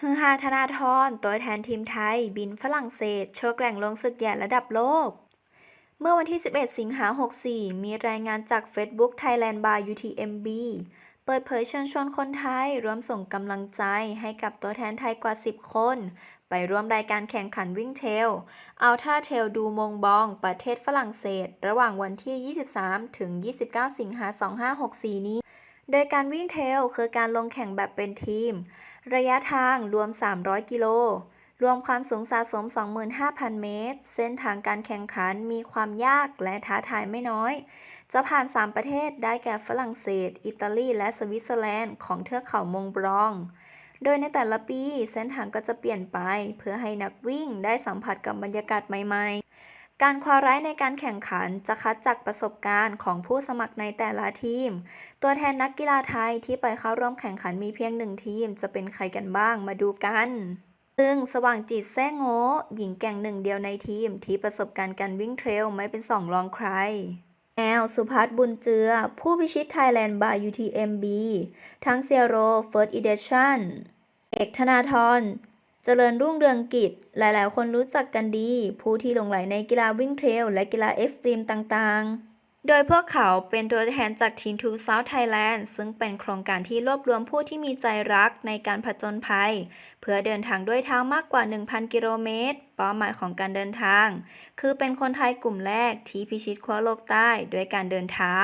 ฮือฮาธนาธรตัวแทนทีมไทย บินฝรั่งเศส โชว์แกร่งลงศึกใหญ่ระดับโลก เมื่อวันที่ 11 สิงหา 64 มีรายงานจาก Facebook Thailand by UTMB เปิดเผยเชิญชวนคนไทยร่วมส่งกำลังใจให้กับตัวแทนไทยกว่า 10 คน ไปร่วมรายการแข่งขันวิ่งเทลอัลท่าเทลดูมงบอง ประเทศฝรั่งเศส ระหว่างวันที่ 23 ถึง 29 สิงหา 2564 นี้ โดยการวิ่งเทลคือการลงแข่งแบบเป็นทีม ระยะทางรวม 300 กิโล รวมความสูงสะสม 25,000 เมตร เส้นทางการแข่งขันมีความยากและท้าทายไม่น้อย จะผ่าน 3 ประเทศได้แก่ฝรั่งเศส อิตาลี และสวิตเซอร์แลนด์ของเทือกเขามงบรอง โดยในแต่ละปีเส้นทางก็จะเปลี่ยนไป เพื่อให้นักวิ่งได้สัมผัสกับบรรยากาศใหม่ๆ การคว้าร้ายในการแข่งขันจะคัดจากประสบการณ์ของผู้สมัครในแต่ละทีม ตัวแทนนักกีฬาไทยที่ไปเข้าร่วมแข่งขันมีเพียงหนึ่งทีม จะเป็นใครกันบ้างมาดูกัน ซึ่งสว่างจิตแซ่โง่หญิงแก่งหนึ่งเดียวในทีม ที่ประสบการณ์การวิ่งเทรลไม่เป็นสองรองใครแอลสุพัฒน์บุญเจือ ผู้พิชิต Thailand by UTMB ทั้งเซียโร First Edition เอกธนาธร เจริญรุ่งเรืองกิจ หลายๆ คนรู้จักกันดี ผู้ที่หลงไหลในกีฬาวิ่งเทรลและกีฬาเอ็กซ์ตรีมต่างๆ โดยพวกเขาเป็นตัวแทนจากทีม True South Thailand ซึ่งเป็นโครงการที่รวบรวมผู้ที่มีใจรักในการผจญภัย เพื่อเดินทางด้วยเท้ามากกว่า 1,000 กิโลเมตร เป้าหมายของการเดินทาง คือเป็นคนไทยกลุ่มแรกที่พิชิตขั้วโลกใต้ด้วยการเดินเท้า